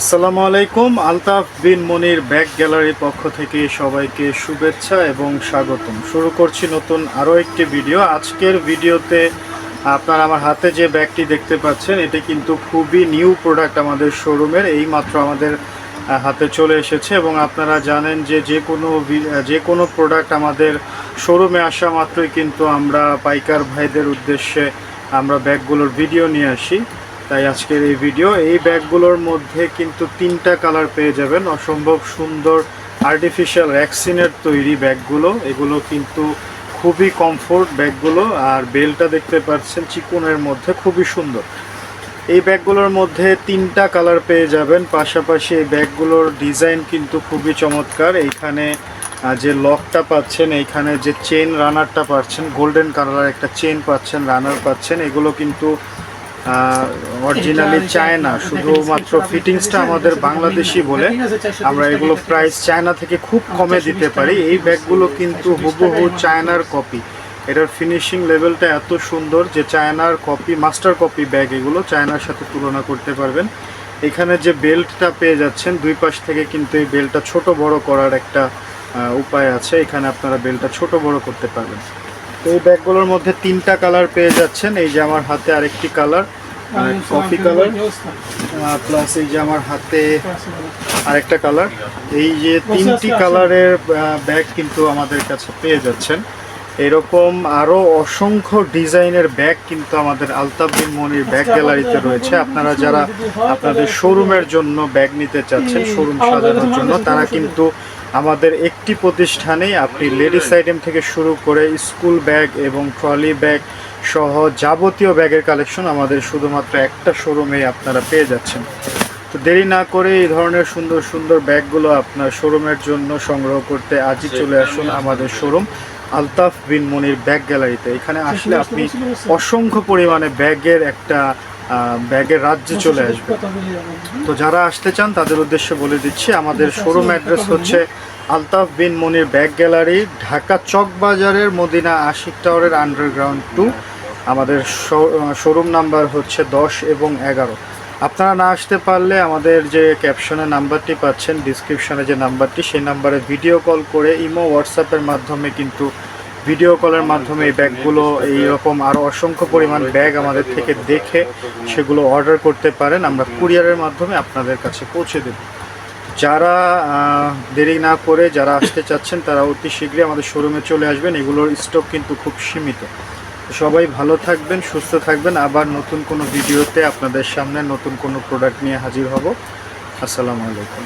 আসসালামু আলাইকুম, আলতাফ বিন মনির ব্যাগ গ্যালারির পক্ষ থেকে সবাইকে শুভেচ্ছা এবং স্বাগতম। শুরু করছি নতুন আরও একটি ভিডিও। আজকের ভিডিওতে আপনারা আমার হাতে যে ব্যাগটি দেখতে পাচ্ছেন, এটি কিন্তু খুবই নিউ প্রোডাক্ট আমাদের শোরুমের এই মাত্র আমাদের হাতে চলে এসেছে এবং আপনারা জানেন যে যে কোনো যে কোনো প্রোডাক্ট আমাদের শোরুমে আসা মাত্রই কিন্তু আমরা পাইকার ভাইদের উদ্দেশ্যে আমরা ব্যাগগুলোর ভিডিও নিয়ে আসি। তাই আজকের এই ভিডিও এই ব্যাগগুলোর মধ্যে কিন্তু তিনটা কালার পেয়ে যাবেন। অসম্ভব সুন্দর আর্টিফিশিয়াল ভ্যাকসিনের তৈরি ব্যাগগুলো। এগুলো কিন্তু খুবই কমফোর্ট ব্যাগগুলো, আর বেলটা দেখতে পাচ্ছেন চিকুনের মধ্যে, খুবই সুন্দর। এই ব্যাগগুলোর মধ্যে তিনটা কালার পেয়ে যাবেন। পাশাপাশি এই ব্যাগগুলোর ডিজাইন কিন্তু খুবই চমৎকার। এইখানে যে লকটা পাচ্ছেন, এইখানে যে চেন রানারটা পাচ্ছেন গোল্ডেন কালার একটা চেন পাচ্ছেন রানার পাচ্ছেন, এগুলো কিন্তু অরিজিনালি চায়না শুধুমাত্র ফিটিংসটা আমাদের বাংলাদেশি বলে আমরা এগুলো প্রাইস চায়না থেকে খুব কমে দিতে পারি। এই ব্যাগগুলো কিন্তু হুবহু চায়নার কপি এটার ফিনিশিং লেভেলটা এত সুন্দর যে চায়নার কপি মাস্টার কপি ব্যাগ এগুলো চায়নার সাথে তুলনা করতে পারবেন। এখানে যে বেল্টটা পেয়ে যাচ্ছেন দুই পাশ থেকে কিন্তু এই বেল্টটা ছোট বড় করার একটা উপায় আছে। এখানে আপনারা বেল্টটা ছোট বড় করতে পারবেন। তো এই ব্যাগগুলোর মধ্যে তিনটা কালার পেয়ে যাচ্ছেন। এই যে আমার হাতে আরেকটি কালার কফি কালার প্লাস এই যে আমার হাতে আরেকটা কালার এই যে তিনটি কালারের ব্যাগ কিন্তু আমাদের কাছে পেয়ে যাচ্ছেন। এরকম আরও অসংখ্য ডিজাইনের ব্যাগ কিন্তু আমাদের আলতাফ বিন মনির ব্যাগ গ্যালারিতে রয়েছে। আপনারা যারা আপনাদের শোরুমের জন্য ব্যাগ নিতে চাচ্ছেন শোরুম সাজানোর জন্য তারা কিন্তু আমাদের একটি প্রতিষ্ঠানেই আপনি লেডিস আইটেম থেকে শুরু করে স্কুল ব্যাগ এবং ট্রলি ব্যাগ সহ যাবতীয় ব্যাগের কালেকশন আমাদের শুধুমাত্র একটা শোরুমেই আপনারা পেয়ে যাচ্ছেন। তো দেরি না করে এই ধরনের সুন্দর সুন্দর ব্যাগগুলো আপনার শোরুমের জন্য সংগ্রহ করতে আজই চলে আসুন আমাদের শোরুম আলতাফ বিন মনির ব্যাগ গ্যালারিতে। এখানে আসলে আপনি অসংখ্য পরিমাণে ব্যাগের একটা আহ, ব্যাগের রাজ্যে চলে আসবে। তো যারা আসতে চান তাদের উদ্দেশ্যে বলে দিচ্ছি আমাদের শোরুম অ্যাড্রেস হচ্ছে আলতাফ বিন মনির ব্যাগ গ্যালারি, ঢাকা চক বাজারের মদিনা আশিক টাওয়ারের আন্ডারগ্রাউন্ড টু আমাদের শোরুম নাম্বার হচ্ছে দশ এবং এগারো। আপনারা না আসতে পারলে আমাদের যে ক্যাপশনে নাম্বারটি পাচ্ছেন ডিসক্রিপশনে যে নাম্বারটি সেই নাম্বারে ভিডিও কল করে ইমো হোয়াটসঅ্যাপের মাধ্যমে কিন্তু ভিডিও কলের মাধ্যমে এই ব্যাগগুলো এইরকম আরও অসংখ্য পরিমাণ ব্যাগ আমাদের থেকে দেখে সেগুলো অর্ডার করতে পারেন। আমরা কুরিয়ারের মাধ্যমে আপনাদের কাছে পৌঁছে দেব। যারা দেরি না করে যারা আসতে চাচ্ছেন, তারা অতি শীঘ্রই আমাদের শোরুমে চলে আসবেন। এগুলোর স্টক কিন্তু খুব সীমিত। সবাই ভালো থাকবেন, সুস্থ থাকবেন। আবার নতুন কোনো ভিডিওতে আপনাদের সামনে নতুন কোনো প্রোডাক্ট নিয়ে হাজির হব। আসসালামু আলাইকুম।